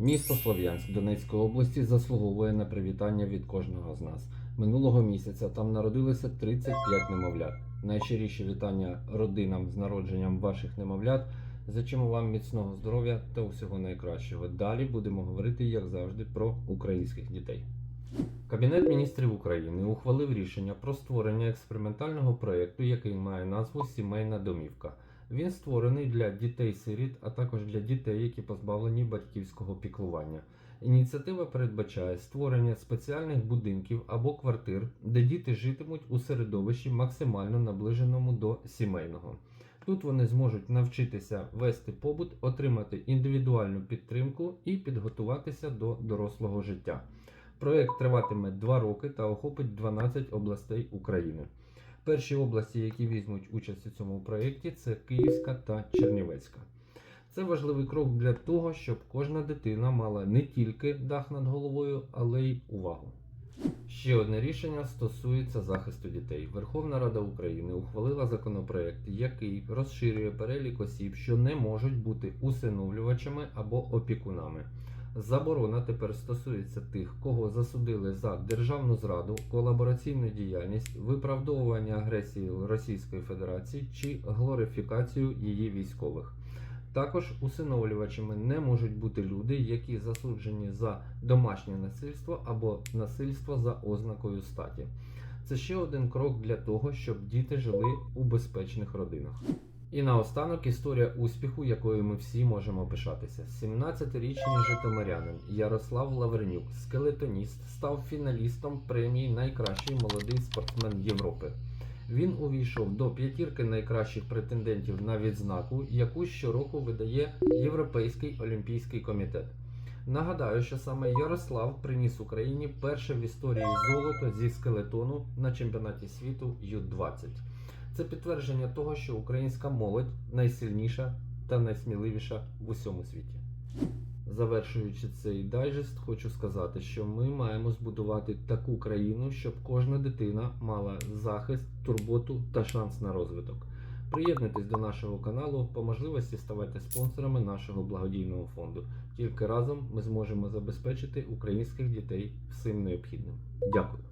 Місто Слов'янськ Донецької області заслуговує на привітання від кожного з нас. Минулого місяця там народилося 35 немовлят. Найщиріші вітання родинам з народженням ваших немовлят. Зачимо вам міцного здоров'я та усього найкращого. Далі будемо говорити, як завжди, про українських дітей. Кабінет міністрів України ухвалив рішення про створення експериментального проєкту, який має назву Сімейна домівка. Він створений для дітей-сиріт, а також для дітей, які позбавлені батьківського піклування. Ініціатива передбачає створення спеціальних будинків або квартир, де діти житимуть у середовищі максимально наближеному до сімейного. Тут вони зможуть навчитися вести побут, отримати індивідуальну підтримку і підготуватися до дорослого життя. Проект триватиме 2 роки та охопить 12 областей України. Перші області, які візьмуть участь у цьому проєкті, це Київська та Чернівецька. Це важливий крок для того, щоб кожна дитина мала не тільки дах над головою, але й увагу. Ще одне рішення стосується захисту дітей. Верховна Рада України ухвалила законопроект, який розширює перелік осіб, що не можуть бути усиновлювачами або опікунами. Заборона тепер стосується тих, кого засудили за державну зраду, колабораційну діяльність, виправдовування агресії Російської Федерації чи глорифікацію її військових. Також усиновлювачами не можуть бути люди, які засуджені за домашнє насильство або насильство за ознакою статі. Це ще один крок для того, щоб діти жили у безпечних родинах. І наостанок історія успіху, якою ми всі можемо пишатися. 17-річний житомирянин Ярослав Лавренюк, скелетоніст, став фіналістом премії Найкращий молодий спортсмен Європи. Він увійшов до п'ятірки найкращих претендентів на відзнаку, яку щороку видає Європейський олімпійський комітет. Нагадаю, що саме Ярослав приніс Україні перше в історії золото зі скелетону на чемпіонаті світу Ю-20. Це підтвердження того, що українська молодь найсильніша та найсміливіша в усьому світі. Завершуючи цей дайджест, хочу сказати, що ми маємо збудувати таку країну, щоб кожна дитина мала захист, турботу та шанс на розвиток. Приєднуйтесь до нашого каналу, по можливості ставайте спонсорами нашого благодійного фонду. Тільки разом ми зможемо забезпечити українських дітей всім необхідним. Дякую.